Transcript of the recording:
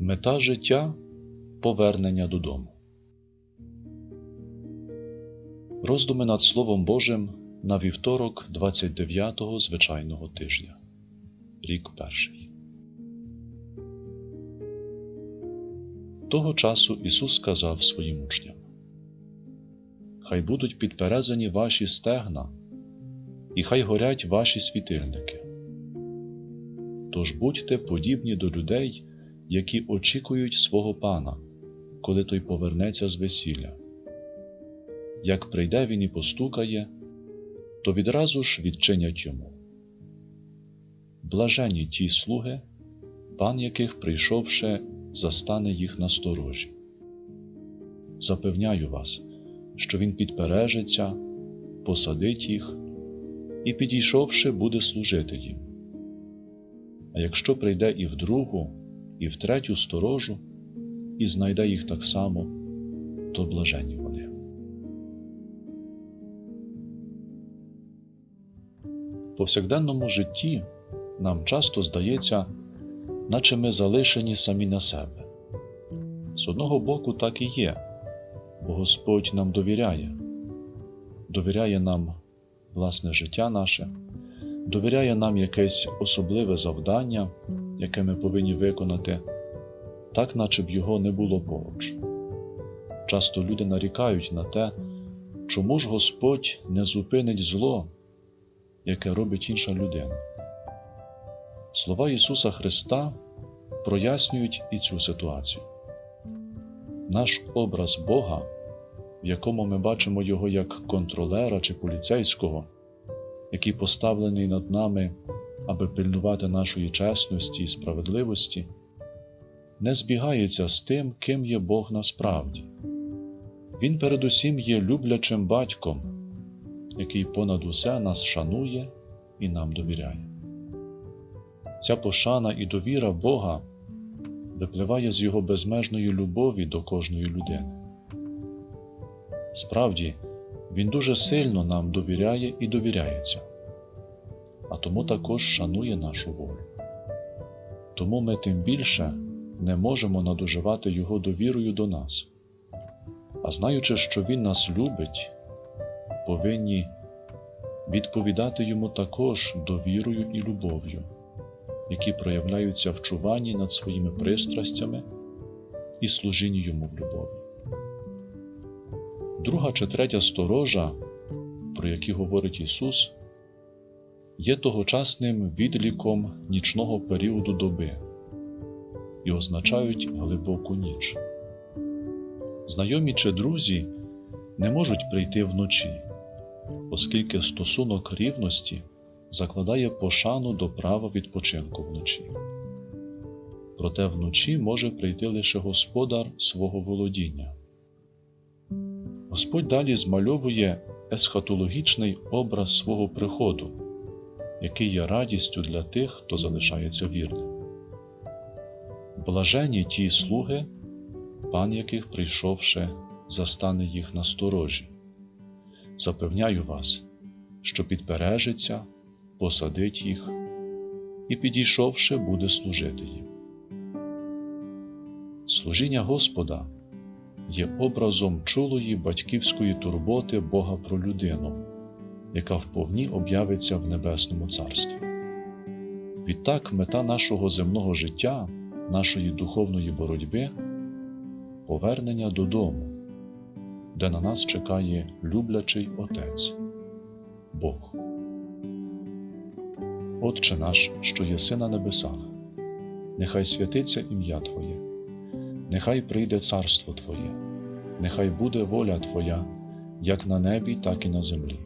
Мета життя повернення додому. Роздуми над Словом Божим на вівторок 29-го звичайного тижня. Рік перший. Того часу Ісус сказав своїм учням: Хай будуть підперезані ваші стегна, і хай горять ваші світильники. Тож будьте подібні до людей, які очікують свого пана, коли той повернеться з весілля. Як прийде він і постукає, то відразу ж відчинять йому. Блажені ті слуги, пан яких, прийшовши, застане їх на сторожі. Запевняю вас, що він підпережиться, посадить їх і, підійшовши, буде служити їм. А якщо прийде і в другу, і в третю сторожу, і знайде їх так само, то блажені вони. В повсякденному житті нам часто здається, наче ми залишені самі на себе. З одного боку, так і є, бо Господь нам довіряє, довіряє нам власне життя наше, довіряє нам якесь особливе завдання, яке ми повинні виконати, так наче б його не було поруч. Часто люди нарікають на те, чому ж Господь не зупинить зло, яке робить інша людина. Слова Ісуса Христа прояснюють і цю ситуацію. Наш образ Бога, в якому ми бачимо Його як контролера чи поліцейського, який поставлений над нами, аби пильнувати нашої чесності і справедливості, не збігається з тим, ким є Бог насправді. Він передусім є люблячим батьком, який понад усе нас шанує і нам довіряє. Ця пошана і довіра Бога випливає з Його безмежної любові до кожної людини. Справді, Він дуже сильно нам довіряє і довіряється, а тому також шанує нашу волю. Тому ми тим більше не можемо надуживати Його довірою до нас, а знаючи, що Він нас любить, повинні відповідати Йому також довірою і любов'ю які проявляються в чуванні над своїми пристрастями і служінні йому в любові. Друга чи третя сторожа, про які говорить Ісус, є тогочасним відліком нічного періоду доби і означають глибоку ніч. Знайомі чи друзі не можуть прийти вночі, оскільки стосунок рівності закладає пошану до права відпочинку вночі. Проте вночі може прийти лише господар свого володіння. Господь далі змальовує есхатологічний образ свого приходу, який є радістю для тих, хто залишається вірним. Блажені ті слуги, пан яких, прийшовши, застане їх на сторожі. Запевняю вас, що підпережиться посадить їх і, підійшовши, буде служити їм. Служіння Господа є образом чулої батьківської турботи Бога про людину, яка вповні об'явиться в Небесному Царстві. Відтак, мета нашого земного життя, нашої духовної боротьби повернення додому, де на нас чекає люблячий Отець Бог. Отче наш, що єси на небесах, нехай святиться ім'я Твоє, нехай прийде царство Твоє, нехай буде воля Твоя, як на небі, так і на землі.